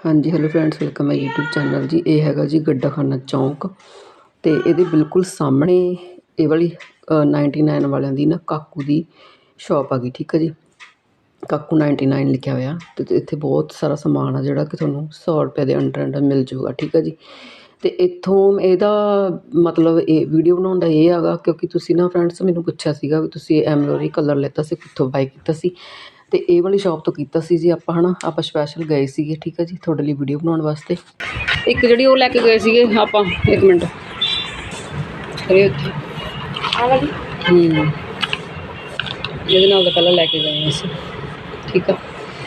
ਹਾਂਜੀ hello friends welcome ਹੈ YouTube channel ਜੀ। ਇਹ ਹੈਗਾ ਜੀ ਗੱਡਾਖਾਨਾ ਚੌਂਕ ਤੇ ਇਹਦੇ ਬਿਲਕੁਲ ਸਾਹਮਣੇ ਇਹ ਵਾਲੀ ਅ, 99 ਵਾਲਿਆਂ ਦੀ ਨਾ ਕਾਕੂ ਦੀ ਸ਼ਾਪ ਆ ਗਈ ਠੀਕ ਹੈ ਜੀ। ਕਾਕੂ 99 ਲਿਖਿਆ ਹੋਇਆ ਤੇ ਇੱਥੇ ਬਹੁਤ ਸਾਰਾ ਸਮਾਨ ਆ ਜਿਹੜਾ ਕਿ ਤੁਹਾਨੂੰ 100 ਰੁਪਏ ਦੇ ਅੰਡਰ ਅੰਡਰ ਮਿਲ ਜਾਊਗਾ ਠੀਕ ਹੈ ਜੀ। ਤੇ ਇੱਥੋਂ ਇਹਦਾ ਮਤਲਬ ਇਹ ਵੀਡੀਓ ਬਣਾਉਣ ਦਾ ਇਹ ਹੈਗਾ ਕਿਉਂਕਿ ਤੁਸੀਂ ਨਾ ਫਰੈਂਡਸ ਮੈਨੂੰ ਪੁੱਛਿਆ ਸੀਗਾ ਵੀ ਤੁਸੀਂ ਐਮਲੋਰੀ ਕਲਰ ਲਿੱਤਾ ਸੀ ਕਿੱਥੋਂ ਬਾਈ ਕੀਤਾ ਸੀ। ਤੇ ਇਹ ਵਾਲੀ ਸ਼ਾਪ ਤੋਂ ਕੀਤਾ ਸੀ ਜੀ ਆਪਾਂ ਹਨਾ? ਆਪਾਂ ਸਪੈਸ਼ਲ ਗਏ ਸੀਗੇ ਠੀਕ ਹੈ ਜੀ? ਤੁਹਾਡੇ ਲਈ ਵੀਡੀਓ ਬਣਾਉਣ ਵਾਸਤੇ। ਇੱਕ ਜਿਹੜੀ ਉਹ ਲੈ ਕੇ ਗਏ ਸੀਗੇ ਆਪਾਂ ਇੱਕ ਮਿੰਟ। ਆ ਵਾਲੀ? ਹੂੰ। ਇਹਦੇ ਨਾਲ ਤਾਂ ਪਹਿਲਾਂ ਲੈ ਕੇ ਗਏ ਹਾਂ ਅਸੀਂ। ਠੀਕ ਆ?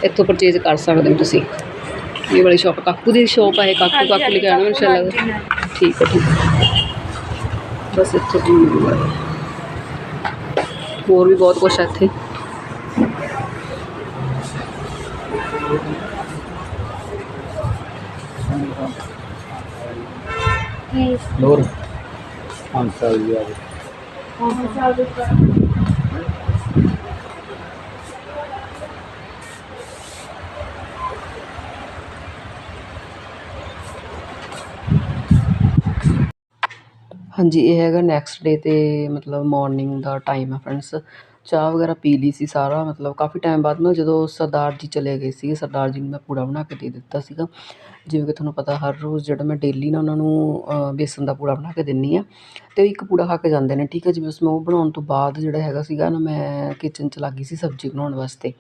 ਇੱਥੋਂ ਪਰਚੇਜ਼ ਕਰ ਸਕਦੇ ਹੋ ਤੁਸੀਂ। ਇਹ ਵਾਲੀ ਸ਼ਾਪ ਕਾਕੂ ਦੀ ਸ਼ਾਪ ਹੈ ਕਾਕੂ ਕਾਕੂ ਲਿਖਿਆ ਨਾ ਕਾਕੂ ਇਨਸ਼ਾਅੱਲਾ ਠੀਕ ਹੈ ਠੀਕ ਹੈ ਬਸ ਇੱਥੋਂ ਹੋਰ ਵੀ ਬਹੁਤ ਕੁਛ ਹੈ ਇੱਥੇ। ਨੂਰ ਪੰਜ ਸਾਲ ਦੀ ਆ ਹਾਂਜੀ, ਇਹ ਹੈਗਾ ਨੈਕਸਟ ਡੇ ਤੇ ਮਤਲਬ ਮਾਰਨਿੰਗ ਦਾ ਟਾਈਮ ਹੈ ਫਰੈਂਡਸ ਚਾਹ ਵਗੈਰਾ ਪੀ ਲਈ ਸੀ ਸਾਰਾ, ਮਤਲਬ ਕਾਫੀ ਟਾਈਮ ਬਾਅਦ ਨਾ ਜਦੋਂ ਸਰਦਾਰ ਜੀ ਚਲੇ ਗਏ ਸੀਗੇ, ਸਰਦਾਰ ਜੀ ਨੂੰ ਮੈਂ ਪੂੜਾ ਬਣਾ ਕੇ ਦੇ ਦਿੱਤਾ ਸੀਗਾ। ਜਿਵੇਂ ਕਿ ਤੁਹਾਨੂੰ ਪਤਾ ਹਰ ਰੋਜ਼ ਜਿਹੜਾ ਮੈਂ ਡੇਲੀ ਨਾ ਉਹਨਾਂ ਨੂੰ ਬੇਸਨ ਦਾ ਪੂੜਾ ਬਣਾ ਕੇ ਦਿੰਨੀ ਆ। ਤੇ ਇੱਕ ਪੂੜਾ ਖਾ ਕੇ ਜਾਂਦੇ ਨੇ, ਠੀਕ ਹੈ ਜਿਵੇਂ ਉਸ ਮੈਂ ਉਹ ਬਣਾਉਣ ਤੋਂ ਬਾਅਦ ਜਿਹੜਾ ਹੈਗਾ ਸੀਗਾ ਨਾ, ਮੈਂ ਕਿਚਨ ਚ ਲੱਗ ਗਈ ਸੀ ਸਬਜ਼ੀ ਬਣਾਉਣ ਵਾਸਤੇ।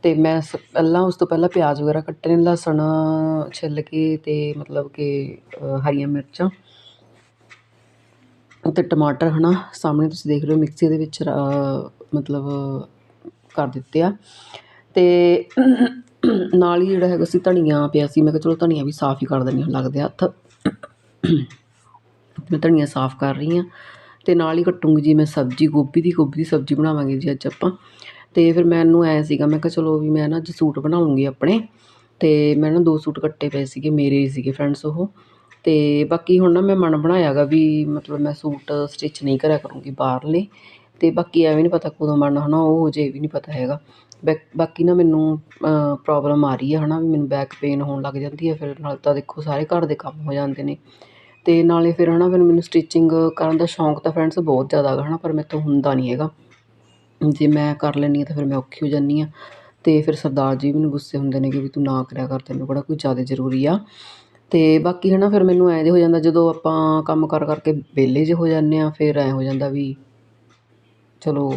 ਅਤੇ ਮੈਂ ਸ, ਪਹਿਲਾਂ ਉਸ ਤੋਂ ਪਹਿਲਾਂ ਪਿਆਜ਼ ਵਗੈਰਾ ਕੱਟੇ ਨੇ, ਲਸਣ ਛਿੱਲ ਕੇ ਅਤੇ ਮਤਲਬ ਕਿ ਹਰੀਆਂ ਮਿਰਚਾਂ ਅਤੇ ਟਮਾਟਰ ਹੈ ਨਾ ਸਾਹਮਣੇ ਤੁਸੀਂ ਦੇਖ ਰਹੇ ਹੋ, ਮਿਕਸੀ ਦੇ ਵਿੱਚ ਮਤਲਬ, ਕਰ ਦਿੱਤੇ ਆ। ਅਤੇ ਨਾਲ ਹੀ ਜਿਹੜਾ ਹੈਗਾ ਸੀ ਧਨੀਆ ਪਿਆ ਸੀ, ਮੈਂ ਕਿਹਾ ਚਲੋ ਧਨੀਆ ਵੀ ਸਾਫ਼ ਹੀ ਕਰ ਦਿੰਦੀ ਹਾਂ, ਲੱਗਦੇ ਹੱਥ। ਮੈਂ ਧਨੀਆ ਸਾਫ਼ ਕਰ ਰਹੀ ਹਾਂ। ਅਤੇ ਨਾਲ ਹੀ ਕੱਟੂੰਗੀ ਜੀ ਮੈਂ ਸਬਜ਼ੀ, ਗੋਭੀ ਦੀ ਗੋਭੀ ਦੀ ਸਬਜ਼ੀ ਬਣਾਵਾਂਗੇ ਜੀ ਅੱਜ ਆਪਾਂ। ਅਤੇ ਫਿਰ ਮੈਨੂੰ ਐਂ ਸੀਗਾ, ਮੈਂ ਕਿਹਾ ਚਲੋ ਵੀ ਮੈਂ ਨਾ ਅੱਜ ਸੂਟ ਬਣਾ ਆਪਣੇ। ਅਤੇ ਮੈਂ ਨਾ ਦੋ ਸੂਟ ਕੱਟੇ ਪਏ ਸੀਗੇ, ਮੇਰੇ ਹੀ ਸੀਗੇ ਫਰੈਂਡਸ ਉਹ। ਅਤੇ ਬਾਕੀ ਹੁਣ ਨਾ ਮੈਂ ਮਨ ਬਣਾਇਆ ਗਾ ਵੀ ਮਤਲਬ ਮੈਂ ਸੂਟ ਸਟਿਚ ਨਹੀਂ ਕਰਿਆ ਕਰੂੰਗੀ ਬਾਹਰਲੇ। ਅਤੇ ਬਾਕੀ ਐਵੇਂ ਨਹੀਂ ਪਤਾ ਕਦੋਂ ਮਨ ਹੈ ਨਾ ਉਹ ਹੋ ਜੇ ਵੀ ਨਹੀਂ ਪਤਾ ਹੈਗਾ। ਬੈਕ ਬਾਕੀ ਨਾ ਮੈਨੂੰ ਪ੍ਰੋਬਲਮ ਆ ਰਹੀ ਹੈ ਹੈ ਨਾ ਵੀ ਮੈਨੂੰ ਬੈਕ ਪੇਨ ਹੋਣ ਲੱਗ ਜਾਂਦੀ ਹੈ ਫਿਰ ਨਾਲ ਤਾਂ ਦੇਖੋ ਸਾਰੇ ਘਰ ਦੇ ਕੰਮ ਹੋ ਜਾਂਦੇ ਨੇ। ਅਤੇ ਨਾਲੇ ਫਿਰ ਹੈ ਨਾ ਫਿਰ ਮੈਨੂੰ ਸਟਿਚਿੰਗ ਕਰਨ ਦਾ ਸ਼ੌਂਕ ਤਾਂ ਫਰੈਂਡਸ ਬਹੁਤ ਜ਼ਿਆਦਾ ਹੈਗਾ ਹੈ ਨਾ ਪਰ ਮੇਰੇ ਤੋਂ ਹੁੰਦਾ ਨਹੀਂ ਹੈਗਾ। ਜੇ ਮੈਂ ਕਰ ਲੈਂਦੀ ਹਾਂ ਤਾਂ ਫਿਰ ਮੈਂ ਔਖੀ ਹੋ ਜਾਂਦੀ ਹਾਂ। ਅਤੇ ਫਿਰ ਸਰਦਾਰ ਜੀ ਵੀ ਮੈਨੂੰ ਗੁੱਸੇ ਹੁੰਦੇ ਨੇ ਕਿ ਵੀ ਤੂੰ ਨਾ ਕਰਿਆ ਕਰ, ਤੈਨੂੰ ਕਿਹੜਾ ਕੋਈ ਜ਼ਿਆਦਾ ਜ਼ਰੂਰੀ ਆ। ਅਤੇ ਬਾਕੀ ਹੈ ਨਾ ਫਿਰ ਮੈਨੂੰ ਐਂ ਜੇ ਹੋ ਜਾਂਦਾ, ਜਦੋਂ ਆਪਾਂ ਕੰਮ ਕਰ ਕਰਕੇ ਵਿਹਲੇ ਜਿਹੇ ਹੋ ਜਾਂਦੇ ਹਾਂ, ਫਿਰ ਐਂ ਹੋ ਜਾਂਦਾ ਵੀ ਚਲੋ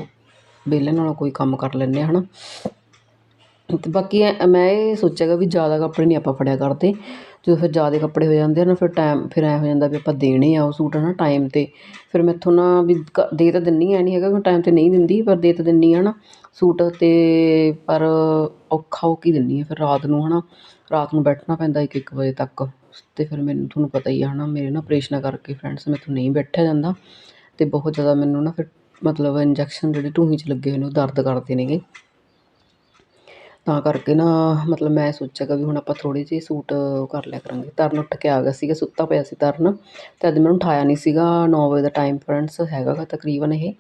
ਵਿਹਲੇ ਨਾਲੋਂ ਕੋਈ ਕੰਮ ਕਰ ਲੈਂਦੇ ਹਾਂ ਹੈ ਨਾ ਅਤੇ ਬਾਕੀ ਮੈਂ ਇਹ ਸੋਚਿਆ ਗਾ ਵੀ ਜ਼ਿਆਦਾ ਕੱਪੜੇ ਨਹੀਂ ਆਪਾਂ ਫੜਿਆ ਕਰਦੇ। ਜਦੋਂ ਫਿਰ ਜ਼ਿਆਦਾ ਕੱਪੜੇ ਹੋ ਜਾਂਦੇ ਆ ਨਾ, ਫਿਰ ਟਾਈਮ, ਫਿਰ ਐਂ ਹੋ ਜਾਂਦਾ ਵੀ ਆਪਾਂ ਦੇਣੇ ਆ ਉਹ ਸੂਟ ਹੈ ਨਾ ਟਾਈਮ 'ਤੇ। ਫਿਰ ਮੈਥੋਂ ਨਾ ਵੀ ਕ- ਦੇ ਤਾਂ ਦਿੰਦੀ ਐਂ ਨਹੀਂ ਹੈਗਾ ਵੀ ਟਾਈਮ 'ਤੇ ਨਹੀਂ ਦਿੰਦੀ, ਪਰ ਦੇ ਤਾਂ ਦਿੰਦੀ ਆ ਨਾ ਸੂਟ ਅਤੇ ਪਰ ਔਖਾ ਹੋ ਕੇ ਦਿੰਦੀ ਹਾਂ ਫਿਰ ਰਾਤ ਨੂੰ ਹੈ ਨਾ ਰਾਤ ਨੂੰ ਬੈਠਣਾ ਪੈਂਦਾ ਇੱਕ ਇੱਕ ਵਜੇ ਤੱਕ। ਅਤੇ ਫਿਰ ਮੈਨੂੰ ਤੁਹਾਨੂੰ ਪਤਾ ਹੀ ਆ ਹੈ ਨਾ ਮੇਰੇ ਨਾ ਆਪਰੇਸ਼ਨਾਂ ਕਰਕੇ ਫਰੈਂਡਸ ਮੈਥੋਂ ਨਹੀਂ ਬੈਠਿਆ ਜਾਂਦਾ। ਅਤੇ ਬਹੁਤ ਜ਼ਿਆਦਾ ਮੈਨੂੰ ਨਾ ਫਿਰ ਮਤਲਬ ਇੰਜੈਕਸ਼ਨ ਜਿਹੜੇ ਢੂਹੀ 'ਚ ਲੱਗੇ ਹੋਏ ਨੇ, ਉਹ ਦਰਦ ਕਰਦੇ ਨੇਗੇ। ਤਾਂ ਕਰਕੇ ਨਾ, ਮਤਲਬ ਮੈਂ ਸੋਚਿਆ ਗਾ ਵੀ ਹੁਣ ਆਪਾਂ ਥੋੜ੍ਹੇ ਜਿਹੇ ਸੂਟ ਕਰ ਲਿਆ ਕਰਾਂਗੇ। ਤਰਨ ਉੱਠ ਕੇ ਆ ਗਿਆ ਸੀਗਾ, ਸੁੱਤਾ ਪਿਆ ਸੀ ਤਰਨ। ਅਤੇ ਅੱਜ ਮੈਨੂੰ ਉਠਾਇਆ ਨਹੀਂ ਸੀਗਾ 9 ਵਜੇ ਦਾ ਟਾਈਮ ਫਰੈਂਡਸ ਹੈਗਾ ਗਾ ਤਕਰੀਬਨ ਇਹ।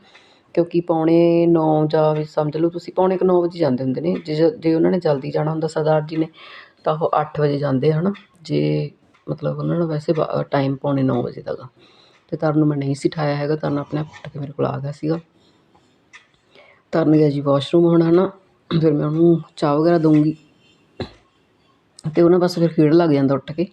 ਕਿਉਂਕਿ ਪੌਣੇ 9 ਜਾਂ ਵੀ ਸਮਝ ਲਓ ਤੁਸੀਂ, ਪੌਣੇ ਕੁ 9 ਵਜੇ ਜਾਂਦੇ ਹੁੰਦੇ ਨੇ। ਜੇ ਜੇ ਉਹਨਾਂ ਨੇ ਜਲਦੀ ਜਾਣਾ ਹੁੰਦਾ, ਸਰਦਾਰ ਜੀ ਨੇ, ਤਾਂ ਉਹ 8 ਵਜੇ ਜਾਂਦੇ ਹਨ। ਜੇ ਮਤਲਬ ਉਹਨਾਂ ਨੂੰ ਵੈਸੇ ਟਾਈਮ ਪੌਣੇ 9 ਵਜੇ ਦਾ ਗਾ। ਅਤੇ ਤਰਨ ਨੂੰ ਮੈਂ ਨਹੀਂ ਸੀ ਉਠਾਇਆ ਹੈਗਾ, ਤਰਨ ਆਪਣੇ ਆਪ ਉੱਠ ਕੇ ਮੇਰੇ ਕੋਲ ਆ ਗਿਆ ਸੀਗਾ। ਤਰਨ ਗਿਆ ਜੀ ਵਾਸ਼ਰੂਮ ਹੁਣ ਹੈ ਨਾ ਫਿਰ ਮੈਂ ਉਹਨੂੰ ਚਾਹ ਵਗੈਰਾ ਦਊਂਗੀ। ਅਤੇ ਉਹ ਨਾ ਬਸ ਫਿਰ ਖੇਡ ਲੱਗ ਜਾਂਦਾ ਉੱਠ ਕੇ।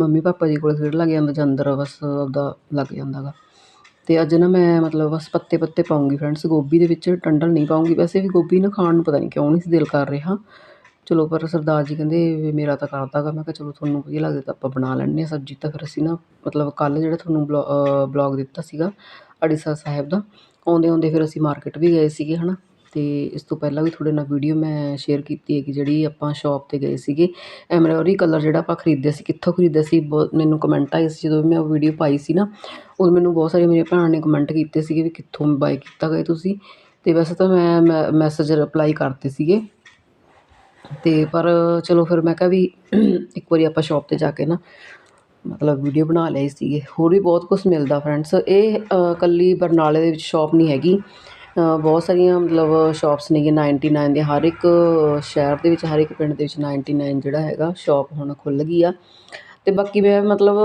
ਮੰਮੀ ਪਾਪਾ ਜੀ ਕੋਲ ਖੇਡ ਲੱਗ ਜਾਂਦਾ ਜਾਂ ਅੰਦਰ ਬਸ ਆਪਦਾ ਲੱਗ ਜਾਂਦਾ ਗਾ ਅਤੇ ਅੱਜ ਨਾ ਮੈਂ ਮਤਲਬ ਬਸ ਪੱਤੇ ਪੱਤੇ ਪਾਊਂਗੀ ਫਰੈਂਡਸ ਗੋਭੀ ਦੇ ਵਿੱਚ ਟੰਡਲ ਨਹੀਂ ਪਾਉਂਗੀ। ਵੈਸੇ ਵੀ ਗੋਭੀ ਨਾ ਖਾਣ ਨੂੰ ਪਤਾ ਨਹੀਂ ਕਿਉਂ ਨਹੀਂ ਸੀ ਦਿਲ ਕਰ ਰਿਹਾ। ਚਲੋ ਪਰ ਸਰਦਾਰ ਜੀ ਕਹਿੰਦੇ ਵੀ ਮੇਰਾ ਤਾਂ ਕਰਦਾ ਗਾ। ਮੈਂ ਕਿਹਾ ਚਲੋ ਤੁਹਾਨੂੰ ਵਧੀਆ ਲੱਗਦਾ ਤਾਂ ਆਪਾਂ ਬਣਾ ਲੈਂਦੇ ਹਾਂ ਸਬਜ਼ੀ ਤਾਂ ਫਿਰ ਅਸੀਂ ਨਾ ਮਤਲਬ ਕੱਲ੍ਹ ਜਿਹੜਾ ਤੁਹਾਨੂੰ ਬਲੋ ਬਲੋਗ ਦਿੱਤਾ ਸੀਗਾ ਅੜੀਸਰ ਸਾਹਿਬ ਦਾ, ਆਉਂਦੇ ਆਉਂਦੇ ਫਿਰ ਅਸੀਂ ਮਾਰਕੀਟ ਵੀ ਗਏ ਸੀਗੇ ਹੈ ਨਾ ਅਤੇ ਇਸ ਤੋਂ ਪਹਿਲਾਂ ਵੀ ਤੁਹਾਡੇ ਨਾਲ ਵੀਡੀਓ ਮੈਂ ਸ਼ੇਅਰ ਕੀਤੀ ਹੈ ਕਿ ਜਿਹੜੀ ਆਪਾਂ ਸ਼ੌਪ 'ਤੇ ਗਏ ਸੀਗੇ। ਐਮਰੋਰੀ ਕਲਰ ਜਿਹੜਾ ਆਪਾਂ ਖਰੀਦਿਆ ਸੀ, ਕਿੱਥੋਂ ਖਰੀਦਿਆ ਸੀ ਬਹੁਤ ਮੈਨੂੰ ਕਮੈਂਟ ਆਏ ਸੀ ਜਦੋਂ ਮੈਂ ਉਹ ਵੀਡੀਓ ਪਾਈ ਸੀ ਨਾ। ਉਦੋਂ ਮੈਨੂੰ ਬਹੁਤ ਸਾਰੇ ਮੇਰੀਆਂ ਭੈਣਾਂ ਨੇ ਕਮੈਂਟ ਕੀਤੇ ਸੀਗੇ ਵੀ ਕਿੱਥੋਂ ਬਾਏ ਕੀਤਾ ਗਏ ਤੁਸੀਂ। ਅਤੇ ਵੈਸੇ ਤਾਂ ਮੈਂ ਮੈਸੇਜ ਰਿਪਲਾਈ ਕਰਤੇ ਸੀਗੇ। ਅਤੇ ਪਰ ਚਲੋ ਫਿਰ ਮੈਂ ਕਿਹਾ ਵੀ ਇੱਕ ਵਾਰੀ ਆਪਾਂ ਸ਼ੋਪ 'ਤੇ ਜਾ ਕੇ ਨਾ ਮਤਲਬ ਵੀਡੀਓ ਬਣਾ ਲਏ ਸੀਗੇ। ਹੋਰ ਵੀ ਬਹੁਤ ਕੁਛ ਮਿਲਦਾ ਫਰੈਂਡਸ ਇਹ ਇਕੱਲੀ ਬਰਨਾਲੇ ਦੇ ਵਿੱਚ ਸ਼ੋਪ ਨਹੀਂ ਹੈਗੀ। ਬਹੁਤ ਸਾਰੀਆਂ ਮਤਲਬ ਸ਼ੋਪਸ ਨੇਗੀਆਂ 99 ਦੀਆਂ। ਹਰ ਇੱਕ ਸ਼ਹਿਰ ਦੇ ਵਿੱਚ, ਹਰ ਇੱਕ ਪਿੰਡ ਦੇ ਵਿੱਚ 99 ਜਿਹੜਾ ਹੈਗਾ ਸ਼ੋਪ ਹੁਣ ਖੁੱਲ੍ਹ ਗਈ ਆ। ਅਤੇ ਬਾਕੀ ਮੈਂ ਮਤਲਬ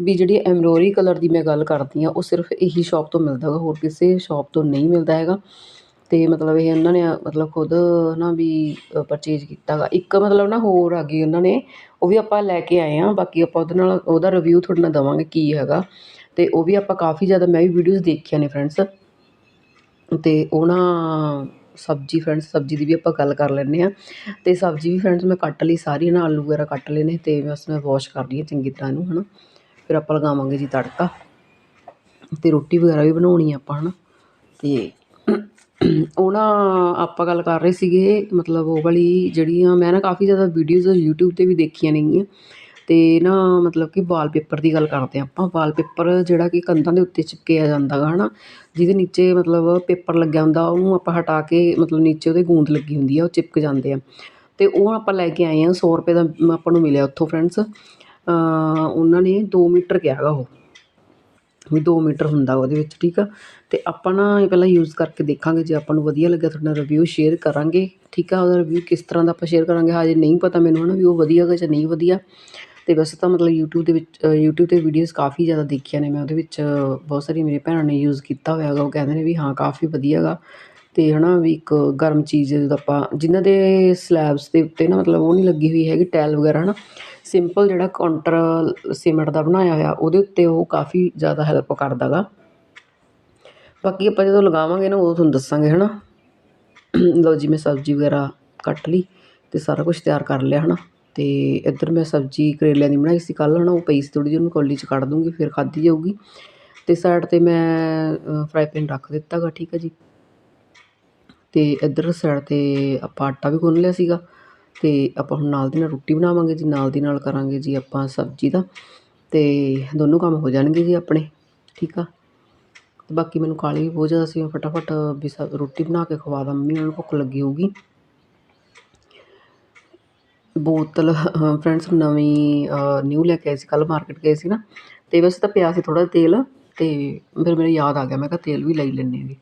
ਵੀ ਜਿਹੜੀ ਐਮਰੋਰੀ ਕਲਰ ਦੀ ਮੈਂ ਗੱਲ ਕਰਦੀ ਹਾਂ ਉਹ ਸਿਰਫ ਇਹੀ ਸ਼ੋਪ ਤੋਂ ਮਿਲਦਾ ਗਾ। ਹੋਰ ਕਿਸੇ ਸ਼ੋਪ ਤੋਂ ਨਹੀਂ ਮਿਲਦਾ ਹੈਗਾ। ਅਤੇ ਮਤਲਬ ਇਹ ਉਹਨਾਂ ਨੇ, ਮਤਲਬ ਖੁਦ ਨਾ ਵੀ ਪਰਚੇਜ ਕੀਤਾ ਗਾ ਇੱਕ ਮਤਲਬ ਨਾ ਹੋਰ ਆ ਗਈ ਉਹਨਾਂ ਨੇ, ਉਹ ਵੀ ਆਪਾਂ ਲੈ ਕੇ ਆਏ ਹਾਂ। ਬਾਕੀ ਆਪਾਂ ਉਹਦੇ ਨਾਲ, ਉਹਦਾ ਰਿਵਿਊ ਤੁਹਾਡੇ ਨਾਲ ਦੇਵਾਂਗੇ ਕੀ ਹੈਗਾ। ਅਤੇ ਉਹ ਵੀ ਆਪਾਂ ਕਾਫੀ ਜ਼ਿਆਦਾ, ਮੈਂ ਵੀ ਵੀਡੀਓਜ਼ ਦੇਖੀਆਂ ਨੇ ਫਰੈਂਡਸ ਅਤੇ ਉਹ ਨਾ ਸਬਜ਼ੀ ਫਰੈਂਡਸ ਸਬਜ਼ੀ ਦੀ ਵੀ ਆਪਾਂ ਗੱਲ ਕਰ ਲੈਂਦੇ ਹਾਂ। ਅਤੇ ਸਬਜ਼ੀ ਵੀ ਫਰੈਂਡਸ ਮੈਂ ਕੱਟ ਲਈ ਸਾਰੀ ਨਾ ਆਲੂ ਵਗੈਰਾ ਕੱਟ ਲਏ ਨੇ ਅਤੇ ਬਸ ਮੈਂ ਵਾਸ਼ ਕਰ ਲਈ ਹੈ ਚੰਗੀ ਤਰ੍ਹਾਂ ਇਹਨੂੰ ਹੈ ਨਾ ਫਿਰ ਆਪਾਂ ਲਗਾਵਾਂਗੇ ਜੀ ਤੜਕਾ। ਅਤੇ ਰੋਟੀ ਵਗੈਰਾ ਵੀ ਬਣਾਉਣੀ ਆਪਾਂ ਹੈ ਨਾ ਅਤੇ ਉਹ ਨਾ ਆਪਾਂ ਗੱਲ ਕਰ ਰਹੇ ਸੀਗੇ, ਮਤਲਬ ਉਹ ਵਾਲੀ ਜਿਹੜੀਆਂ ਮੈਂ ਨਾ ਕਾਫੀ ਜ਼ਿਆਦਾ ਵੀਡੀਓਜ਼ ਯੂਟਿਊਬ 'ਤੇ ਵੀ ਦੇਖੀਆਂ ਨੇਗੀਆਂ। ਅਤੇ ਨਾ ਮਤਲਬ ਕਿ ਵਾਲਪੇਪਰ ਦੀ ਗੱਲ ਕਰਦੇ ਹਾਂ ਆਪਾਂ। ਵਾਲਪੇਪਰ ਜਿਹੜਾ ਕਿ ਕੰਧਾਂ ਦੇ ਉੱਤੇ ਚਿਪਕਿਆ ਜਾਂਦਾ ਗਾ ਹੈ ਨਾ ਜਿਹਦੇ ਨੀਚੇ ਮਤਲਬ ਪੇਪਰ ਲੱਗਿਆ ਹੁੰਦਾ, ਉਹਨੂੰ ਆਪਾਂ ਹਟਾ ਕੇ ਮਤਲਬ ਨੀਚੇ ਉਹਦੇ ਗੂੰਦ ਲੱਗੀ ਹੁੰਦੀ ਆ, ਉਹ ਚਿਪਕ ਜਾਂਦੇ ਆ। ਅਤੇ ਉਹ ਆਪਾਂ ਲੈ ਕੇ ਆਏ ਹਾਂ ਸੌ ਰੁਪਏ ਦਾ ਆਪਾਂ ਨੂੰ ਮਿਲਿਆ ਉੱਥੋਂ ਫਰੈਂਡਸ ਉਹਨਾਂ ਨੇ ਦੋ ਮੀਟਰ ਕਿਹਾ ਗਾ ਉਹ। ਵੀ ਦੋ ਮੀਟਰ ਹੁੰਦਾ ਉਹਦੇ ਵਿੱਚ, ਠੀਕ ਆ? ਅਤੇ ਆਪਾਂ ਨਾ ਇਹ ਪਹਿਲਾਂ ਯੂਜ਼ ਕਰਕੇ ਦੇਖਾਂਗੇ, ਜੇ ਆਪਾਂ ਨੂੰ ਵਧੀਆ ਲੱਗਿਆ ਤੁਹਾਡੇ ਨਾਲ ਰਿਵਿਊ ਸ਼ੇਅਰ ਕਰਾਂਗੇ, ਠੀਕ ਆ? ਉਹਦਾ ਰਿਵਿਊ ਕਿਸ ਤਰ੍ਹਾਂ ਦਾ ਆਪਾਂ ਸ਼ੇਅਰ ਕਰਾਂਗੇ? ਹਜੇ ਨਹੀਂ ਪਤਾ ਮੈਨੂੰ ਹੈ ਨਾ ਵੀ ਉਹ ਵਧੀਆ ਗਾ ਜਾਂ ਨਹੀਂ ਵਧੀਆ। ਅਤੇ ਵੈਸੇ ਤਾਂ ਮਤਲਬ ਯੂਟਿਊਬ ਦੇ ਵਿੱਚ ਯੂਟਿਊਬ 'ਤੇ ਵੀਡੀਓਜ਼ ਕਾਫੀ ਜ਼ਿਆਦਾ ਦੇਖੀਆਂ ਨੇ ਮੈਂ, ਉਹਦੇ ਵਿੱਚ ਬਹੁਤ ਸਾਰੀ ਮੇਰੀ ਭੈਣਾਂ ਨੇ ਯੂਜ਼ ਕੀਤਾ ਹੋਇਆ ਗਾ। ਉਹ ਕਹਿੰਦੇ ਨੇ ਵੀ ਹਾਂ, ਕਾਫੀ ਵਧੀਆ ਗਾ। ਅਤੇ ਹੈ ਨਾ ਵੀ ਇੱਕ ਗਰਮ ਚੀਜ਼ ਜਦੋਂ ਆਪਾਂ, ਜਿਨ੍ਹਾਂ ਦੇ ਸਲੈਬਸ ਦੇ ਉੱਤੇ ਨਾ ਮਤਲਬ ਉਹ ਨਹੀਂ ਲੱਗੀ ਹੋਈ ਹੈਗੀ ਟੈਲ ਵਗੈਰਾ ਹੈ ਨਾ ਸਿੰਪਲ ਜਿਹੜਾ ਕਾਊਂਟਰ ਸੀਮੈਂਟ ਦਾ ਬਣਾਇਆ ਹੋਇਆ, ਉਹਦੇ ਉੱਤੇ ਉਹ ਕਾਫੀ ਜ਼ਿਆਦਾ ਹੈਲਪ ਕਰਦਾ ਗਾ ਬਾਕੀ ਆਪਾਂ ਜਦੋਂ ਲਗਾਵਾਂਗੇ ਨਾ ਉਦੋਂ ਤੁਹਾਨੂੰ ਦੱਸਾਂਗੇ ਹੈ ਨਾ ਲਓ ਜੀ, ਮੈਂ ਸਬਜ਼ੀ ਵਗੈਰਾ ਕੱਟ ਲਈ ਅਤੇ ਸਾਰਾ ਕੁਛ ਤਿਆਰ ਕਰ ਲਿਆ ਹੈ ਨਾ ਅਤੇ ਇੱਧਰ ਮੈਂ ਸਬਜ਼ੀ ਕਰੇਲਿਆਂ ਦੀ ਬਣਾਈ ਸੀ ਕੱਲ੍ਹ ਹੈ ਨਾ ਉਹ ਪਈ ਸੀ ਥੋੜ੍ਹੀ ਜਿਹੀ, ਉਹਨੂੰ ਕੌਲੀ 'ਚ ਕੱਢ ਦੂੰਗੀ, ਫਿਰ ਖਾਧੀ ਜਾਊਗੀ। ਅਤੇ ਸਾਈਡ 'ਤੇ ਮੈਂ ਫਰਾਈ ਪੈਨ ਰੱਖ ਦਿੱਤਾ ਗਾ ਠੀਕ ਹੈ ਜੀ। ਅਤੇ ਇੱਧਰ ਸਾਈਡ 'ਤੇ ਆਪਾਂ ਆਟਾ ਵੀ ਗੁੰਨ ਲਿਆ ਸੀਗਾ। ਅਤੇ ਆਪਾਂ ਹੁਣ ਨਾਲ ਦੀ ਨਾਲ ਰੋਟੀ ਬਣਾਵਾਂਗੇ ਜੀ, ਨਾਲ ਦੀ ਨਾਲ ਕਰਾਂਗੇ ਜੀ ਆਪਾਂ ਸਬਜ਼ੀ ਦਾ। ਅਤੇ ਦੋਨੋਂ ਕੰਮ ਹੋ ਜਾਣਗੇ ਜੀ ਆਪਣੇ, ਠੀਕ ਆ? ਅਤੇ ਬਾਕੀ ਮੈਨੂੰ ਕਾਲੀ ਵੀ ਬਹੁਤ ਜ਼ਿਆਦਾ ਸੀ, ਮੈਂ ਫਟਾਫਟ ਵੀ ਸ, ਰੋਟੀ ਬਣਾ ਕੇ ਖਵਾ ਦਾਂ, ਮੰਮੀ ਉਹਨਾਂ ਨੂੰ ਭੁੱਖ ਲੱਗੀ ਹੋਊਗੀ। ਬੋਤਲ, ਫਰੈਂਡਸ ਨਵੀਂ ਨਿਊ ਲੈ ਕੇ ਆਏ ਸੀ, ਕੱਲ੍ਹ ਮਾਰਕੀਟ ਗਏ ਸੀ ਨਾ। ਅਤੇ ਵੈਸੇ ਤਾਂ ਪਿਆ ਸੀ ਥੋੜ੍ਹਾ ਤੇਲ ਅਤੇ ਫਿਰ ਮੈਨੂੰ ਯਾਦ ਆ ਗਿਆ, ਮੈਂ ਕਿਹਾ ਤੇਲ ਵੀ ਲੈ ਹੀ ਲੈਂਦੇ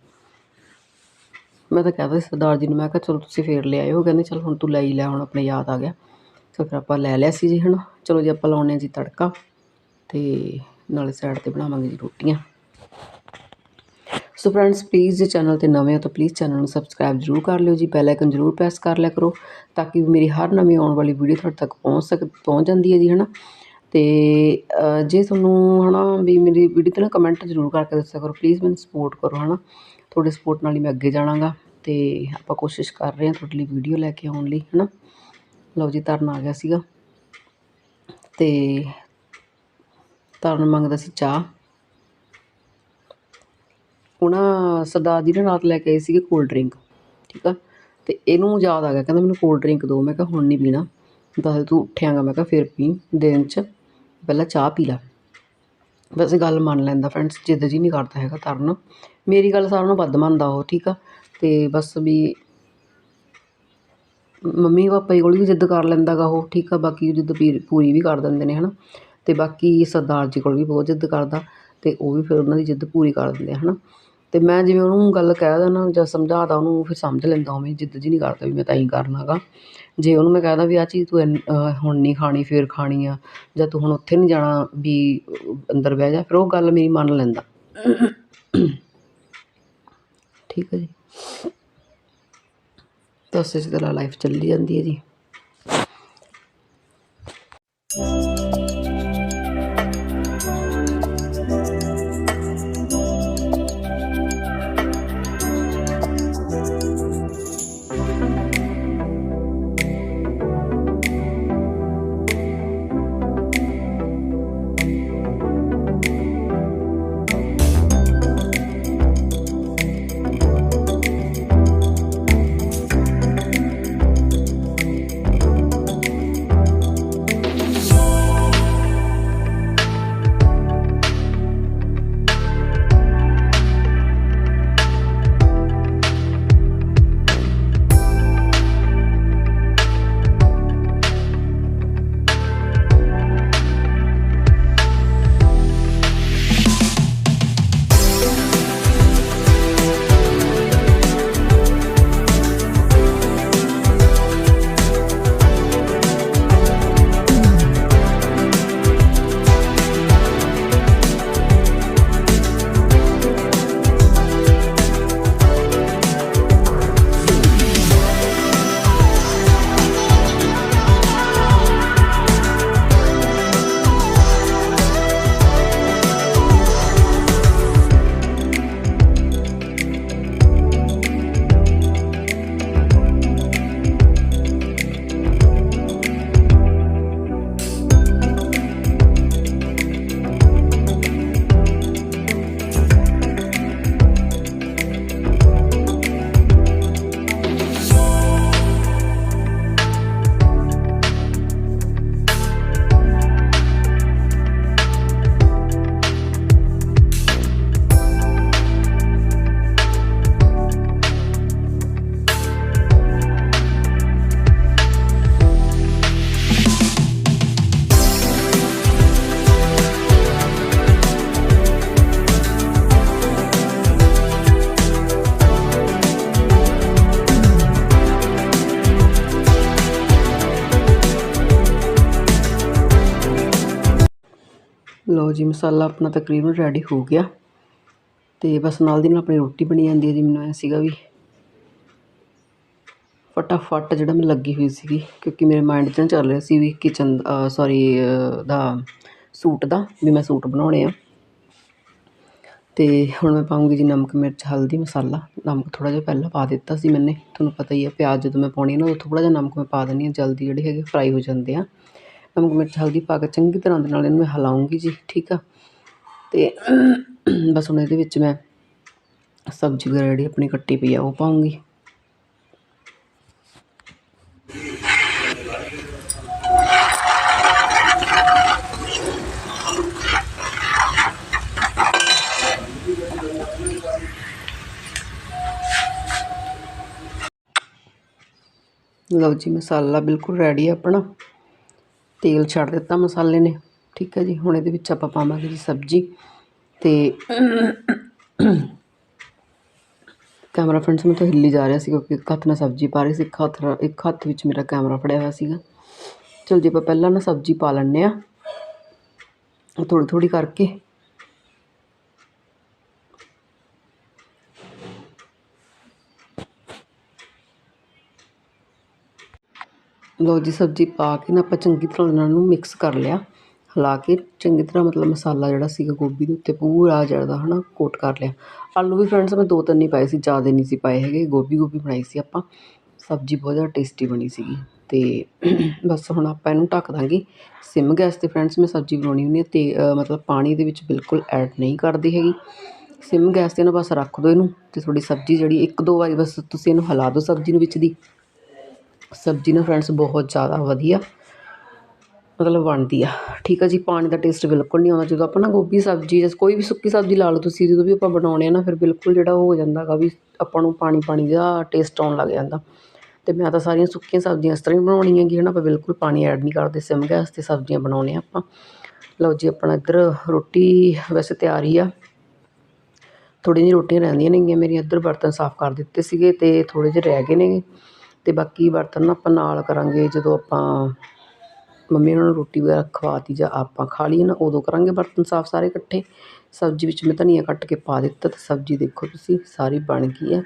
ਮੈਂ ਤਾਂ ਕਹਿ ਤਾ ਸਰਦਾਰ ਜੀ ਨੂੰ, ਮੈਂ ਕਿਹਾ ਚਲੋ ਤੁਸੀਂ ਫੇਰ ਲੈ ਆਇਓ। ਕਹਿੰਦੇ ਚਲ ਹੁਣ ਤੂੰ ਲੈ ਹੀ ਲੈ, ਹੁਣ ਆਪਣੇ ਯਾਦ ਆ ਗਿਆ। ਸੋ ਫਿਰ ਆਪਾਂ ਲੈ ਲਿਆ ਸੀ ਜੀ ਹੈ ਨਾ ਚਲੋ ਜੀ ਆਪਾਂ ਲਾਉਂਦੇ ਹਾਂ ਜੀ ਤੜਕਾ ਅਤੇ ਨਾਲੇ ਸਾਈਡ 'ਤੇ ਬਣਾਵਾਂਗੇ ਜੀ ਰੋਟੀਆਂ। ਸੋ ਫਰੈਂਡਸ ਪਲੀਜ਼ ਜੇ ਚੈਨਲ 'ਤੇ ਨਵੇਂ ਹੋ ਤਾਂ ਪਲੀਜ਼ ਚੈਨਲ ਨੂੰ ਸਬਸਕ੍ਰਾਈਬ ਜ਼ਰੂਰ ਕਰ ਲਿਓ ਜੀ। ਬੈਲ ਆਈਕਨ ਜ਼ਰੂਰ ਪ੍ਰੈਸ ਕਰ ਲਿਆ ਕਰੋ ਤਾਂ ਕਿ ਮੇਰੀ ਹਰ ਨਵੀਂ ਆਉਣ ਵਾਲੀ ਵੀਡੀਓ ਤੁਹਾਡੇ ਤੱਕ ਪਹੁੰਚ ਸਕ, ਪਹੁੰਚ ਜਾਂਦੀ ਹੈ ਜੀ ਹੈ ਨਾ ਅਤੇ ਜੇ ਤੁਹਾਨੂੰ ਹੈ ਨਾ ਵੀ ਮੇਰੀ ਵੀਡੀਓ 'ਤੇ ਨਾ ਕਮੈਂਟ ਜ਼ਰੂਰ ਕਰਕੇ ਦੱਸਿਆ ਕਰੋ। ਪਲੀਜ਼ ਮੈਨੂੰ ਸਪੋਰਟ ਕਰੋ ਹੈ ਨਾ ਤੁਹਾਡੇ ਸਪੋਰਟ ਨਾਲ ਹੀ ਮੈਂ ਅੱਗੇ ਜਾਣਾਗਾ ਅਤੇ ਆਪਾਂ ਕੋਸ਼ਿਸ਼ ਕਰ ਰਹੇ ਹਾਂ ਤੁਹਾਡੇ ਲਈ ਵੀਡੀਓ ਲੈ ਕੇ ਆਉਣ ਲਈ ਹੈ ਨਾ ਲਓ ਜੀ ਤਰਨ ਆ ਗਿਆ ਸੀਗਾ। ਅਤੇ ਤਰਨ ਮੰਗਦਾ ਸੀ ਚਾਹ। ਉਹਨਾਂ ਸਰਦਾਰ ਜੀ ਨੇ ਰਾਤ ਲੈ ਕੇ ਆਏ ਸੀਗੇ ਕੋਲਡ ਡਰਿੰਕ ਠੀਕ ਆ? ਅਤੇ ਇਹਨੂੰ ਯਾਦ ਆ ਗਿਆ, ਕਹਿੰਦਾ ਮੈਨੂੰ ਕੋਲਡ ਡਰਿੰਕ ਦਿਓ ਮੈਂ ਕਿਹਾ ਹੁਣ ਨਹੀਂ ਪੀਣਾ। ਦੱਸ ਤੂੰ ਉੱਠਿਆਂਗਾ, ਮੈਂ ਕਿਹਾ ਫਿਰ ਪੀ। ਦਿਨ 'ਚ ਪਹਿਲਾਂ ਚਾਹ ਪੀ ਲੈ। ਵੈਸੇ ਗੱਲ ਮੰਨ ਲੈਂਦਾ ਫਰੈਂਡਸ ਜਿੱਦ ਜੀ ਨਹੀਂ ਕਰਦਾ ਹੈਗਾ ਤਰਨ। ਮੇਰੀ ਗੱਲ ਸਾਰਿਆਂ ਨਾਲੋਂ ਵੱਧ ਮੰਨਦਾ ਉਹ, ਠੀਕ ਆ? ਅਤੇ ਬਸ ਵੀ ਮੰਮੀ ਪਾਪਾ ਜੀ ਕੋਲ ਵੀ ਜਿੱਦ ਕਰ ਲੈਂਦਾ ਗਾ ਉਹ, ਠੀਕ ਆ? ਬਾਕੀ ਜਿੱਦ ਪੀ, ਪੂਰੀ ਵੀ ਕਰ ਦਿੰਦੇ ਨੇ ਹੈ ਨਾ ਅਤੇ ਬਾਕੀ ਸਰਦਾਰ ਜੀ ਕੋਲ ਵੀ ਬਹੁਤ ਜਿੱਦ ਕਰਦਾ ਅਤੇ ਉਹ ਵੀ ਫਿਰ ਉਹਨਾਂ ਦੀ ਜਿੱਦ ਪੂਰੀ ਕਰ ਦਿੰਦੇ ਆ ਹੈ ਨਾ ਅਤੇ ਮੈਂ ਜਿਵੇਂ ਉਹਨੂੰ ਗੱਲ ਕਹਿ ਦੇਣਾ ਜਾਂ ਸਮਝਾ ਦਾਂ ਉਹਨੂੰ, ਫਿਰ ਸਮਝ ਲੈਂਦਾ ਉਵੇਂ ਜਿੱਦ ਜੀ ਨਹੀਂ ਕਰਦਾ ਵੀ ਮੈਂ ਤਾਂ ਹੀ ਕਰਨਾ ਗਾ। ਜੇ ਉਹਨੂੰ ਮੈਂ ਕਹਿ ਦਾਂ ਵੀ ਆਹ ਚੀਜ਼ ਤੂੰ ਹੁਣ ਨਹੀਂ ਖਾਣੀ, ਫਿਰ ਖਾਣੀ ਆ, ਜਾਂ ਤੂੰ ਹੁਣ ਉੱਥੇ ਨਹੀਂ ਜਾਣਾ ਵੀ ਅੰਦਰ ਬਹਿ ਜਾ, ਫਿਰ ਉਹ ਗੱਲ ਮੇਰੀ ਮੰਨ ਲੈਂਦਾ। ਠੀਕ ਹੈ ਜੀ। ਤਾਂ ਇਸੇ ਤਰ੍ਹਾਂ ਲਾਈਫ ਚੱਲੀ ਜਾਂਦੀ ਹੈ ਜੀ। ਜੀ, ਮਸਾਲਾ ਆਪਣਾ ਤਕਰੀਬਨ ਰੈਡੀ ਹੋ ਗਿਆ। ਤੇ ਬਸ ਨਾਲ ਦੀ ਨਾਲ ਆਪਣੀ ਰੋਟੀ ਬਣੀ ਜਾਂਦੀ ਹੈ ਜੀ, ਮੈਨੂੰ ਐ ਸੀਗਾ ਵੀ ਫਟਾਫਟ ਜਿਹੜਾ ਮੈਂ ਲੱਗੀ ਹੋਈ ਸੀਗੀ, ਕਿਉਂਕਿ ਮੇਰੇ ਮਾਈਂਡ 'ਚ ਨਾ ਚੱਲ ਰਿਹਾ ਸੀ ਵੀ ਕਿਚਨ ਸੌਰੀ ਦਾ ਸੂਟ ਦਾ, ਵੀ ਮੈਂ ਸੂਟ ਬਣਾਉਣੇ ਆ। ਤੇ ਹੁਣ ਮੈਂ ਪਾਉਂਗੀ ਜੀ ਨਮਕ, ਮਿਰਚ, ਹਲਦੀ, ਮਸਾਲਾ। ਨਮਕ ਥੋੜ੍ਹਾ ਜਿਹਾ ਪਹਿਲਾਂ ਪਾ ਦਿੱਤਾ ਸੀ ਮੈਨੇ। ਤੁਹਾਨੂੰ ਪਤਾ ਹੀ ਹੈ, ਪਿਆਜ਼ ਜਦੋਂ ਮੈਂ ਪਾਉਣੀ ਨਾ, ਉਦੋਂ ਥੋੜ੍ਹਾ ਜਿਹਾ ਨਮਕ ਮੈਂ ਪਾ ਦਿੰਦੀ ਹਾਂ, ਜਲਦੀ ਜਿਹੜੇ ਹੈਗੇ ਫਰਾਈ ਹੋ ਜਾਂਦੇ ਆ। ਨਮਕ ਮਿਰਚ ਹਲਦੀ ਪਾ ਕੇ ਚੰਗੀ ਤਰ੍ਹਾਂ ਦੇ ਨਾਲ ਇਹਨੂੰ ਮੈਂ ਹਿਲਾਉਂਗੀ ਜੀ, ਠੀਕ ਆ? ਤੇ ਬਸ ਹੁਣ ਇਹਦੇ ਵਿੱਚ ਮੈਂ ਸਬਜ਼ੀ ਵਗੈਰਾ ਜਿਹੜੀ ਆਪਣੀ ਕੱਟੀ ਪਈ ਆ ਉਹ ਪਾਉਂਗੀ। ਲਓ ਜੀ, ਮਸਾਲਾ ਬਿਲਕੁਲ ਰੈਡੀ ਆ ਆਪਣਾ। ਤੇਲ ਛੱਡ ਦਿੱਤਾ ਮਸਾਲੇ ਨੇ। ਠੀਕ ਹੈ ਜੀ, ਹੁਣ ਇਹਦੇ ਵਿੱਚ ਆਪਾਂ ਪਾਵਾਂਗੇ ਜੀ ਸਬਜ਼ੀ ਤੇ ਕੈਮਰਾ ਫਰੈਂਡਸ, ਮੈਂ ਤਾਂ ਹਿੱਲੀ ਜਾ ਰਿਹਾ ਸੀ ਕਿਉਂਕਿ ਇੱਕ ਹੱਥ ਨਾਲ ਸਬਜ਼ੀ ਪਾ ਰਹੀ ਸੀ, ਇੱਕ ਹੱਥ ਇੱਕ ਹੱਥ ਵਿੱਚ ਮੇਰਾ ਕੈਮਰਾ ਫੜਿਆ ਹੋਇਆ ਸੀਗਾ। ਚਲ ਜੀ ਆਪਾਂ ਪਹਿਲਾਂ ਨਾ ਸਬਜ਼ੀ ਪਾ ਲੈਂਦੇ ਆ ਥੋੜ੍ਹੀ ਥੋੜ੍ਹੀ ਕਰਕੇ ਲਓ ਜੀ, ਸਬਜ਼ੀ ਪਾ ਕੇ ਨਾ ਆਪਾਂ ਚੰਗੀ ਤਰ੍ਹਾਂ ਇਹਨਾਂ ਨੂੰ ਮਿਕਸ ਕਰ ਲਿਆ। ਹਿਲਾ ਕੇ ਚੰਗੀ ਤਰ੍ਹਾਂ ਮਤਲਬ ਮਸਾਲਾ ਜਿਹੜਾ ਸੀਗਾ ਗੋਭੀ ਦੇ ਉੱਤੇ ਪੂਰਾ ਜਿਹੜਾ ਹੈ ਨਾ ਕੋਟ ਕਰ ਲਿਆ। ਆਲੂ ਵੀ ਫਰੈਂਡਸ ਮੈਂ ਦੋ ਤਿੰਨ ਹੀ ਪਾਏ ਸੀ, ਜ਼ਿਆਦਾ ਨਹੀਂ ਸੀ ਪਾਏ ਹੈਗੇ। ਗੋਭੀ ਗੋਭੀ ਬਣਾਈ ਸੀ ਆਪਾਂ। ਸਬਜ਼ੀ ਬਹੁਤ ਜ਼ਿਆਦਾ ਟੇਸਟੀ ਬਣੀ ਸੀਗੀ। ਤੇ ਬਸ ਹੁਣ ਆਪਾਂ ਇਹਨੂੰ ਢੱਕ ਦਾਂਗੇ। ਸਿਮ ਗੈਸ ਤੇ ਫਰੈਂਡਸ ਮੈਂ ਸਬਜ਼ੀ ਬਣਾਉਣੀ ਹੁੰਦੀ ਹੈ ਤੇ ਮਤਲਬ ਪਾਣੀ ਦੇ ਵਿੱਚ ਬਿਲਕੁਲ ਐਡ ਨਹੀਂ ਕਰਦੀ ਹੈਗੀ। ਸਿਮ ਗੈਸ ਤੇ ਨਾ ਬਸ ਰੱਖ ਦਿਓ ਇਹਨੂੰ ਤੇ ਤੁਹਾਡੀ ਸਬਜ਼ੀ ਜਿਹੜੀ ਇੱਕ ਦੋ ਵਾਰੀ ਬਸ ਤੁਸੀਂ ਇਹਨੂੰ ਹਿਲਾ ਦਿਓ ਸਬਜ਼ੀ ਨੂੰ ਵਿੱਚ ਦੀ। ਸਬਜ਼ੀ ਨਾ ਫਰੈਂਡਸ ਬਹੁਤ ਜ਼ਿਆਦਾ ਵਧੀਆ ਮਤਲਬ ਬਣਦੀ ਆ। ਠੀਕ ਆ ਜੀ, ਪਾਣੀ ਦਾ ਟੇਸਟ ਬਿਲਕੁਲ ਨਹੀਂ ਆਉਂਦਾ। ਜਦੋਂ ਆਪਾਂ ਨਾ ਗੋਭੀ ਸਬਜ਼ੀ ਜਾਂ ਕੋਈ ਵੀ ਸੁੱਕੀ ਸਬਜ਼ੀ ਲਾ ਲਓ ਤੁਸੀਂ, ਜਦੋਂ ਵੀ ਆਪਾਂ ਬਣਾਉਂਦੇ ਆ ਨਾ, ਫਿਰ ਬਿਲਕੁਲ ਜਿਹੜਾ ਉਹ ਹੋ ਜਾਂਦਾ ਹੈਗਾ ਵੀ ਆਪਾਂ ਨੂੰ ਪਾਣੀ ਪਾਣੀ ਦਾ ਟੇਸਟ ਆਉਣ ਲੱਗ ਜਾਂਦਾ। ਅਤੇ ਮੈਂ ਤਾਂ ਸਾਰੀਆਂ ਸੁੱਕੀਆਂ ਸਬਜ਼ੀਆਂ ਇਸ ਤਰ੍ਹਾਂ ਹੀ ਬਣਾਉਣੀਆਂ ਹੈਗੀਆਂ ਨਾ, ਆਪਾਂ ਬਿਲਕੁਲ ਪਾਣੀ ਐਡ ਨਹੀਂ ਕਰਦੇ, ਸਿਮ ਗੈਸ 'ਤੇ ਸਬਜ਼ੀਆਂ ਬਣਾਉਂਦੇ ਹਾਂ ਆਪਾਂ। ਲਓ ਜੀ, ਆਪਣਾ ਇੱਧਰ ਰੋਟੀ ਵੈਸੇ ਤਿਆਰ ਹੀ ਆ। ਥੋੜ੍ਹੀਆਂ ਜਿਹੀਆਂ ਰੋਟੀਆਂ ਰਹਿੰਦੀਆਂ ਨੇਗੀਆਂ, ਮੇਰੀਆਂ ਇੱਧਰ ਬਰਤਨ ਸਾਫ਼ ਕਰ ਦਿੱਤੇ ਸੀਗੇ ਅਤੇ ਥੋੜ੍ਹੇ ਜਿਹੇ ਰਹਿ ਗਏ ਨੇਗੇ। ਅਤੇ ਬਾਕੀ ਬਰਤਨ ਨਾ ਆਪਾਂ ਨਾਲ ਕਰਾਂਗੇ, ਜਦੋਂ ਆਪਾਂ ਮੰਮੀ ਉਹਨਾਂ ਨੂੰ ਰੋਟੀ ਵਗੈਰਾ ਖਵਾਤੀ ਜਾਂ ਆਪਾਂ ਖਾ ਲਈ ਨਾ, ਉਦੋਂ ਕਰਾਂਗੇ ਬਰਤਨ ਸਾਫ਼ ਸਾਰੇ ਇਕੱਠੇ। ਸਬਜ਼ੀ ਵਿੱਚ ਮੈਂ ਧਨੀਆ ਕੱਟ ਕੇ ਪਾ ਦਿੱਤਾ ਅਤੇ ਸਬਜ਼ੀ ਦੇਖੋ ਤੁਸੀਂ, ਸਾਰੀ ਬਣ ਗਈ ਹੈ।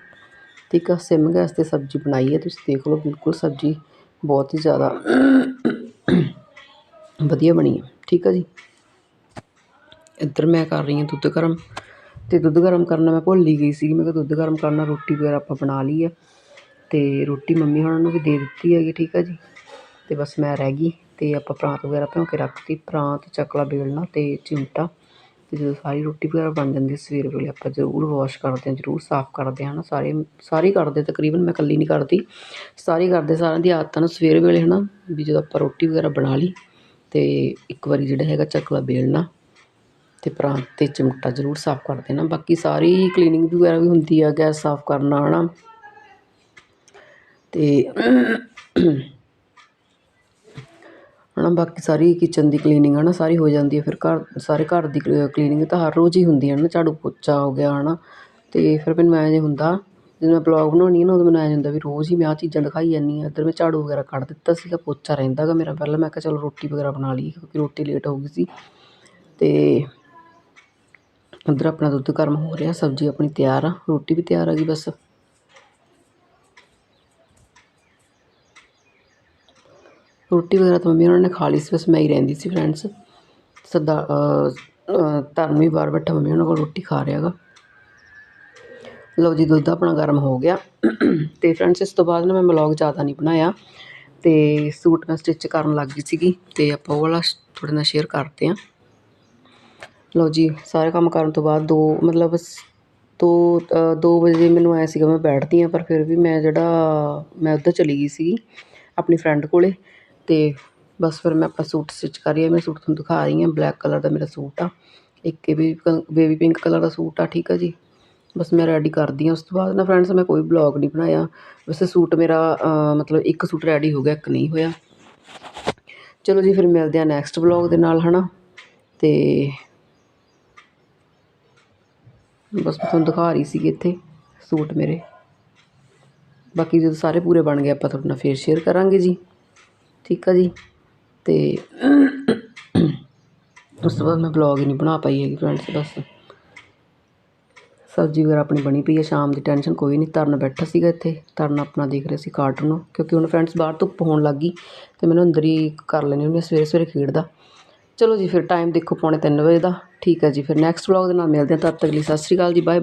ਠੀਕ ਆ ਸਿਮ ਗੈਸ 'ਤੇ ਸਬਜ਼ੀ ਬਣਾਈ ਹੈ, ਤੁਸੀਂ ਦੇਖ ਲਓ ਬਿਲਕੁਲ ਸਬਜ਼ੀ ਬਹੁਤ ਹੀ ਜ਼ਿਆਦਾ ਵਧੀਆ ਬਣੀ ਹੈ। ਠੀਕ ਆ ਜੀ? ਇੱਧਰ ਮੈਂ ਕਰ ਰਹੀ ਹਾਂ ਦੁੱਧ ਗਰਮ। ਅਤੇ ਦੁੱਧ ਗਰਮ ਕਰਨਾ ਮੈਂ ਭੁੱਲ ਹੀ ਗਈ ਸੀ ਮੈਂ ਕਿਹਾ ਦੁੱਧ ਗਰਮ ਕਰਨਾ, ਰੋਟੀ ਵਗੈਰਾ ਆਪਾਂ ਬਣਾ ਲਈ ਹੈ। ਅਤੇ ਰੋਟੀ ਮੰਮੀ ਹੋਣਾਂ ਨੂੰ ਵੀ ਦੇ ਦਿੱਤੀ ਹੈਗੀ, ਠੀਕ ਆ ਜੀ। ਅਤੇ ਬਸ ਮੈਂ ਰਹਿ ਗਈ ਅਤੇ ਆਪਾਂ ਪਰਾਤ ਵਗੈਰਾ ਭਿਉਂ ਕੇ ਰੱਖਤੀ ਪਰਾਤ, ਚਕਲਾ ਬੇਲਣਾ ਅਤੇ ਚਿਮਟਾ। ਅਤੇ ਜਦੋਂ ਸਾਰੀ ਰੋਟੀ ਵਗੈਰਾ ਬਣ ਜਾਂਦੀ ਹੈ ਸਵੇਰ ਵੇਲੇ ਆਪਾਂ ਜ਼ਰੂਰ ਵਾਸ਼ ਕਰਦੇ ਹਾਂ, ਜ਼ਰੂਰ ਸਾਫ਼ ਕਰਦੇ ਹਾਂ ਨਾ ਸਾਰੇ ਸਾਰੇ ਕਰਦੇ ਤਕਰੀਬਨ, ਮੈਂ ਇਕੱਲੀ ਨਹੀਂ ਕਰਦੀ। ਸਾਰੇ ਕਰਦੇ ਸਾਰਿਆਂ ਦੀ ਆਦਤਾਂ ਆ ਨਾ ਸਵੇਰ ਵੇਲੇ ਹੈ ਨਾ ਵੀ ਜਦੋਂ ਆਪਾਂ ਰੋਟੀ ਵਗੈਰਾ ਬਣਾ ਲਈ ਅਤੇ ਇੱਕ ਵਾਰੀ ਜਿਹੜਾ ਹੈਗਾ ਚਕਲਾ ਬੇਲਣਾ ਅਤੇ ਪਰਾਤ ਤੇ ਚਿਮਟਾ ਜ਼ਰੂਰ ਸਾਫ਼ ਕਰ ਦੇਣਾ ਬਾਕੀ ਸਾਰੀ ਕਲੀਨਿੰਗ ਵਗੈਰਾ ਵੀ ਹੁੰਦੀ ਆ, ਗੈਸ ਸਾਫ਼ ਕਰਨਾ ਹੈ ਨਾ ਹੈ ਨਾ ਬਾਕੀ ਸਾਰੀ ਕਿਚਨ ਦੀ ਕਲੀਨਿੰਗ ਹੈ ਨਾ ਸਾਰੀ ਹੋ ਜਾਂਦੀ ਹੈ। ਫਿਰ ਘਰ, ਸਾਰੇ ਘਰ ਦੀ ਕਲੀਨਿੰਗ ਤਾਂ ਹਰ ਰੋਜ਼ ਹੀ ਹੁੰਦੀ ਹੈ ਨਾ, ਝਾੜੂ ਪੋਚਾ ਹੋ ਗਿਆ ਹੈ ਨਾ ਅਤੇ ਫਿਰ ਮੈਨੂੰ ਐਂ ਜੇ ਹੁੰਦਾ, ਜਦੋਂ ਮੈਂ ਬਲੌਗ ਬਣਾਉਣੀ ਹੈ ਨਾ, ਉਦੋਂ ਮੈਨੂੰ ਐਂ ਹੁੰਦਾ ਵੀ ਰੋਜ਼ ਹੀ ਮੈਂ ਆਹ ਚੀਜ਼ਾਂ ਦਿਖਾਈ ਜਾਂਦੀ ਹਾਂ। ਇੱਧਰ ਮੈਂ ਝਾੜੂ ਵਗੈਰਾ ਕੱਢ ਦਿੱਤਾ ਸੀਗਾ, ਪੋਚਾ ਰਹਿੰਦਾ ਗਾ ਮੇਰਾ ਪਹਿਲਾਂ। ਮੈਂ ਕਿਹਾ ਚਲੋ ਰੋਟੀ ਵਗੈਰਾ ਬਣਾ ਲਈ ਕਿਉਂਕਿ ਰੋਟੀ ਲੇਟ ਹੋ ਗਈ ਸੀ। ਅਤੇ ਇੱਧਰ ਆਪਣਾ ਦੁੱਧ ਗਰਮ ਹੋ ਰਿਹਾ, ਸਬਜ਼ੀ ਆਪਣੀ ਤਿਆਰ ਆ, ਰੋਟੀ ਵੀ ਤਿਆਰ ਆ ਗਈ ਬਸ। ਰੋਟੀ ਵਗੈਰਾ ਤਾਂ ਮੰਮੀ ਉਹਨਾਂ ਨੇ ਖਾ ਲਈ ਸੀ, ਬਸ ਮੈਂ ਹੀ ਰਹਿੰਦੀ ਸੀ ਫਰੈਂਡਸ ਸਦਾ ਧਰਮ ਵੀ ਬਾਹਰ ਬੈਠਾ, ਮੰਮੀ ਉਹਨਾਂ ਕੋਲ ਰੋਟੀ ਖਾ ਰਿਹਾ ਗਾ ਲਓ ਜੀ, ਦੁੱਧ ਆਪਣਾ ਗਰਮ ਹੋ ਗਿਆ। ਤੇ ਫਰੈਂਡਸ ਇਸ ਤੋਂ ਬਾਅਦ ਨਾ ਮੈਂ ਵਲੌਗ ਜ਼ਿਆਦਾ ਨਹੀਂ ਬਣਾਇਆ। ਤੇ ਸੂਟ ਮੈਂ ਸਟਿਚ ਕਰਨ ਲੱਗ ਗਈ ਸੀਗੀ, ਤੇ ਆਪਾਂ ਉਹ ਵਾਲਾ ਤੁਹਾਡੇ ਨਾਲ ਸ਼ੇਅਰ ਕਰਦੇ ਹਾਂ। ਲਓ ਜੀ, ਸਾਰੇ ਕੰਮ ਕਰਨ ਤੋਂ ਬਾਅਦ ਦੋ, ਮਤਲਬ ਸ- ਦੋ ਦੋ ਵਜੇ ਮੈਨੂੰ ਆਇਆ ਸੀਗਾ ਮੈਂ ਬੈਠਦੀ ਹਾਂ, ਪਰ ਫਿਰ ਵੀ ਮੈਂ ਜਿਹੜਾ, ਮੈਂ ਉੱਧਰ ਚਲੀ ਗਈ ਸੀਗੀ, ਆਪਣੀ ਫਰੈਂਡ ਕੋਲੇ। ਅਤੇ ਬਸ ਫਿਰ ਮੈਂ ਆਪਣਾ ਸੂਟ ਸਟਿਚ ਕਰ ਰਹੀ ਹਾਂ, ਮੈਂ ਸੂਟ ਤੁਹਾਨੂੰ ਦਿਖਾ ਰਹੀ ਹਾਂ ਬਲੈਕ ਕਲਰ ਦਾ ਮੇਰਾ ਸੂਟ ਆ, ਇੱਕ ਇਹ ਵੀ ਬੇਬੀ ਪਿੰਕ ਕਲਰ ਦਾ ਸੂਟ ਆ, ਠੀਕ ਆ ਜੀ। ਬਸ ਮੈਂ ਰੈਡੀ ਕਰਦੀ ਹਾਂ, ਉਸ ਤੋਂ ਬਾਅਦ ਨਾ ਫਰੈਂਡਸ ਮੈਂ ਕੋਈ ਬਲੌਗ ਨਹੀਂ ਬਣਾਇਆ। ਵੈਸੇ ਸੂਟ ਮੇਰਾ ਮਤਲਬ ਇੱਕ ਸੂਟ ਰੈਡੀ ਹੋ ਗਿਆ, ਇੱਕ ਨਹੀਂ ਹੋਇਆ। ਚਲੋ ਜੀ, ਫਿਰ ਮਿਲਦੇ ਆ ਨੈਕਸਟ ਬਲੌਗ ਦੇ ਨਾਲ, ਹਨਾ? ਤੇ ਬਸ ਮੈਂ ਤੁਹਾਨੂੰ ਦਿਖਾ ਰਹੀ ਸੀਗੀ ਇੱਥੇ ਸੂਟ ਮੇਰੇ। ਬਾਕੀ ਜਦੋਂ ਸਾਰੇ ਪੂਰੇ ਬਣ ਗਏ, ਆਪਾਂ ਤੁਹਾਡੇ ਨਾਲ ਫੇਰ ਸ਼ੇਅਰ ਕਰਾਂਗੇ ਜੀ। ਠੀਕ ਆ ਜੀ। ਤੇ ਉਸ ਤੋਂ ਬਾਅਦ ਮੈਂ ਵਲੌਗ ਹੀ ਨਹੀਂ ਬਣਾ ਪਾਈ ਹੈਗੀ ਫਰੈਂਡਸ ਬਸ। ਸਬਜ਼ੀ ਵਗੈਰਾ ਆਪਣੀ ਬਣੀ ਪਈ ਹੈ ਸ਼ਾਮ ਦੀ ਟੈਨਸ਼ਨ ਕੋਈ ਨਹੀਂ। ਤਰਨ ਬੈਠਾ ਸੀਗਾ ਇੱਥੇ ਤਰਨ ਆਪਣਾ ਦੇਖ ਰਿਹਾ ਸੀ ਕਾਰਟੂਨ ਕਿਉਂਕਿ ਹੁਣ ਫਰੈਂਡਸ ਬਾਹਰ ਧੁੱਪ ਹੋਣ ਲੱਗ ਗਈ ਅਤੇ ਮੈਨੂੰ ਅੰਦਰ ਹੀ ਕਰ ਲੈਂਦੀ ਹੁੰਦੀ ਹਾਂ ਸਵੇਰੇ ਸਵੇਰੇ ਖੇਡਦਾ। ਚਲੋ ਜੀ, ਫਿਰ ਟਾਈਮ ਦੇਖੋ ਪੌਣੇ ਤਿੰਨ ਵਜੇ ਦਾ। ਠੀਕ ਹੈ ਜੀ, ਫਿਰ ਨੈਕਸਟ ਵਲੌਗ ਦੇ ਨਾਲ ਮਿਲਦੇ ਹਾਂ। ਤਦ ਤੱਕ ਲਈ ਸਤਿ ਸ਼੍ਰੀ ਅਕਾਲ ਜੀ ਬਾਏ